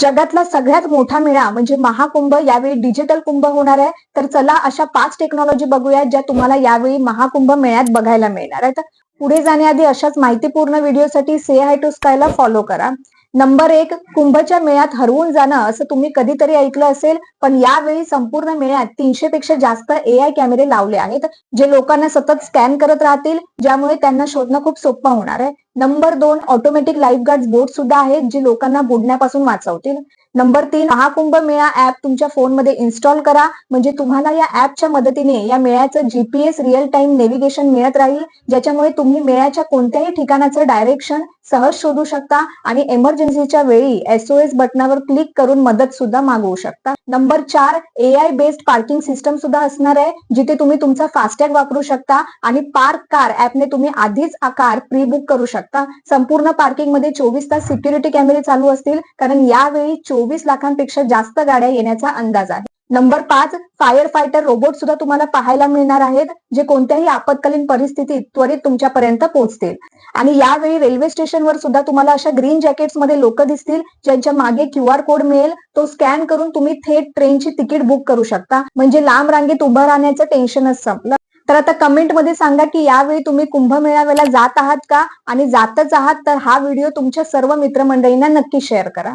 जगातला सगळ्यात मोठा मेळा म्हणजे महाकुंभ यावेळी डिजिटल कुंभ होणार आहे. तर चला अशा पाच टेक्नॉलॉजी बघूया ज्या तुम्हाला यावेळी महाकुंभ मेळ्यात बघायला मिळणार आहे तर पुढे जाण्याआधी अशाच माहितीपूर्ण व्हिडिओसाठी से हाय टू स्कायला फॉलो करा. नंबर एक कुंभच्या मेळ्यात हरवून जाणं असं तुम्ही कधीतरी ऐकलं असेल पण यावेळी संपूर्ण मेळ्यात तीनशे पेक्षा जास्त ए आय कॅमेरे लावले आहेत जे लोकांना सतत स्कॅन करत राहतील ज्यामुळे त्यांना शोधणं खूप सोपं होणार आहे. नंबर दोन ऑटोमॅटिक लाईफ गार्ड बोट सुद्धा आहेत जे लोकांना बुडण्यापासून वाचवतील. नंबर तीन महाकुंभ मेळा ऍप तुमच्या फोनमध्ये इन्स्टॉल करा म्हणजे तुम्हाला या ऍपच्या मदतीने या मेळ्याचं जीपीएस रिअल टाइम नेव्हिगेशन मिळत राहील ज्याच्यामुळे तुम्ही मेळ्याच्या कोणत्याही ठिकाणाचं डायरेक्शन सहज शोधू शकता आणि एमर्जन्सीच्या वेळी एसओएस बटनावर क्लिक करून मदत सुद्धा मागवू शकता. नंबर चार A I based parking system सुद्धा असणार आहे जिथे तुम्ही तुमचा फास्टॅग वापरू शकता आणि पार्क कार ऍपने तुम्ही आधीच कार प्री बुक करू शकता. संपूर्ण पार्किंगमध्ये चोवीस तास सिक्युरिटी कॅमेरे चालू असतील कारण यावेळी चोवीस लाखांपेक्षा जास्त गाड्या येण्याचा अंदाज आहे. नंबर पाच फायर फायटर रोबोट सुद्धा तुम्हाला पाहायला मिळणार आहेत जे कोणत्याही आपत्कालीन परिस्थितीत त्वरित तुमच्यापर्यंत पोहोचतील. आणि यावेळी रेल्वे स्टेशनवर सुद्धा तुम्हाला अशा ग्रीन जॅकेट्समध्ये लोक दिसतील ज्यांच्या मागे क्यू आर कोड मिळेल तो स्कॅन करून तुम्ही थेट ट्रेनची तिकीट बुक करू शकता. म्हणजे लांब रांगेत उभं राहण्याचं टेन्शनच संपलं. तर आता कमेंटमध्ये सांगा की यावेळी तुम्ही कुंभमेळाव्याला जात आहात का? आणि जातच आहात तर हा व्हिडिओ तुमच्या सर्व मित्रमंडळींना नक्की शेअर करा.